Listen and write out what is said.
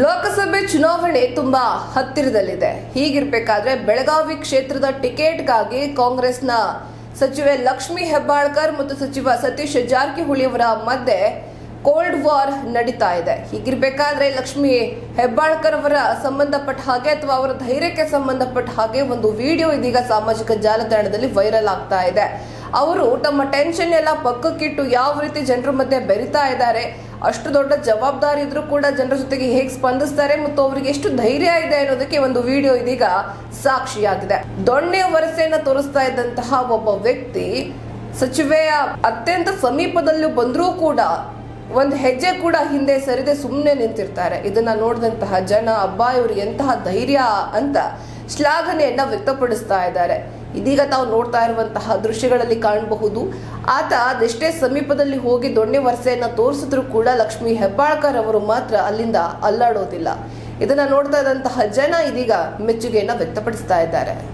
ಲೋಕಸಭೆ ಚುನಾವಣೆ ತುಂಬಾ ಹತ್ತಿರದಲ್ಲಿದೆ. ಹೀಗಿರ್ಬೇಕಾದ್ರೆ ಬೆಳಗಾವಿ ಕ್ಷೇತ್ರದ ಟಿಕೆಟ್ಗಾಗಿ ಕಾಂಗ್ರೆಸ್ನ ಸಚಿವೆ ಲಕ್ಷ್ಮಿ ಹೆಬ್ಬಾಳ್ಕರ್ ಮತ್ತು ಸಚಿವ ಸತೀಶ್ ಜಾರಕಿಹೊಳಿ ಅವರ ಮಧ್ಯೆ ಕೋಲ್ಡ್ ವಾರ್ ನಡೀತಾ ಇದೆ. ಹೀಗಿರ್ಬೇಕಾದ್ರೆ ಲಕ್ಷ್ಮಿ ಹೆಬ್ಬಾಳ್ಕರ್ ಅವರ ಸಂಬಂಧಪಟ್ಟ ಹಾಗೆ ಅಥವಾ ಅವರ ಧೈರ್ಯಕ್ಕೆ ಸಂಬಂಧಪಟ್ಟ ಹಾಗೆ ಒಂದು ವಿಡಿಯೋ ಇದೀಗ ಸಾಮಾಜಿಕ ಜಾಲತಾಣದಲ್ಲಿ ವೈರಲ್ ಆಗ್ತಾ ಇದೆ. ಅವರು ತಮ್ಮ ಟೆನ್ಷನ್ ಎಲ್ಲ ಪಕ್ಕಕ್ಕಿಟ್ಟು ಯಾವ ರೀತಿ ಜನರ ಮಧ್ಯೆ ಬೆರಿತಾ ಇದ್ದಾರೆ, ಅಷ್ಟು ದೊಡ್ಡ ಜವಾಬ್ದಾರಿ ಇದ್ರೂ ಕೂಡ ಜನರ ಜೊತೆಗೆ ಹೇಗೆ ಸ್ಪಂದಿಸ್ತಾರೆ ಮತ್ತು ಅವರಿಗೆ ಎಷ್ಟು ಧೈರ್ಯ ಇದೆ ಅನ್ನೋದಕ್ಕೆ ಒಂದು ವಿಡಿಯೋ ಇದೀಗ ಸಾಕ್ಷಿಯಾಗಿದೆ. ದೊಣ್ಣೆ ವರಸೆಯನ್ನು ತೋರಿಸ್ತಾ ಇದ್ದಂತಹ ಒಬ್ಬ ವ್ಯಕ್ತಿ ಸಚಿವೆಯ ಅತ್ಯಂತ ಸಮೀಪದಲ್ಲೂ ಬಂದರೂ ಕೂಡ ಒಂದು ಹೆಜ್ಜೆ ಕೂಡ ಹಿಂದೆ ಸರಿದೆ ಸುಮ್ಮನೆ ನಿಂತಿರ್ತಾರೆ. ಇದನ್ನ ನೋಡಿದಂತಹ ಜನ, ಅಬ್ಬಾ ಇವ್ರಿಗೆ ಎಂತಹ ಧೈರ್ಯ ಅಂತ ಶ್ಲಾಘನೆಯನ್ನ ವ್ಯಕ್ತಪಡಿಸ್ತಾ ಇದ್ದಾರೆ. ಇದೀಗ ತಾವು ನೋಡ್ತಾ ಇರುವಂತಹ ದೃಶ್ಯಗಳಲ್ಲಿ ಕಾಣಬಹುದು. ಆತ ಅದೆಷ್ಟೇ ಸಮೀಪದಲ್ಲಿ ಹೋಗಿ ದೊಣ್ಣೆ ವರಸೆಯನ್ನ ತೋರಿಸಿದ್ರು ಕೂಡ ಲಕ್ಷ್ಮಿ ಹೆಬ್ಬಾಳ್ಕರ್ ಅವರು ಮಾತ್ರ ಅಲ್ಲಿಂದ ಅಲ್ಲಾಡೋದಿಲ್ಲ. ಇದನ್ನ ನೋಡ್ತಾ ಇದ್ದಂತಹ ಜನ ಇದೀಗ ಮೆಚ್ಚುಗೆಯನ್ನ ವ್ಯಕ್ತಪಡಿಸ್ತಾ ಇದ್ದಾರೆ.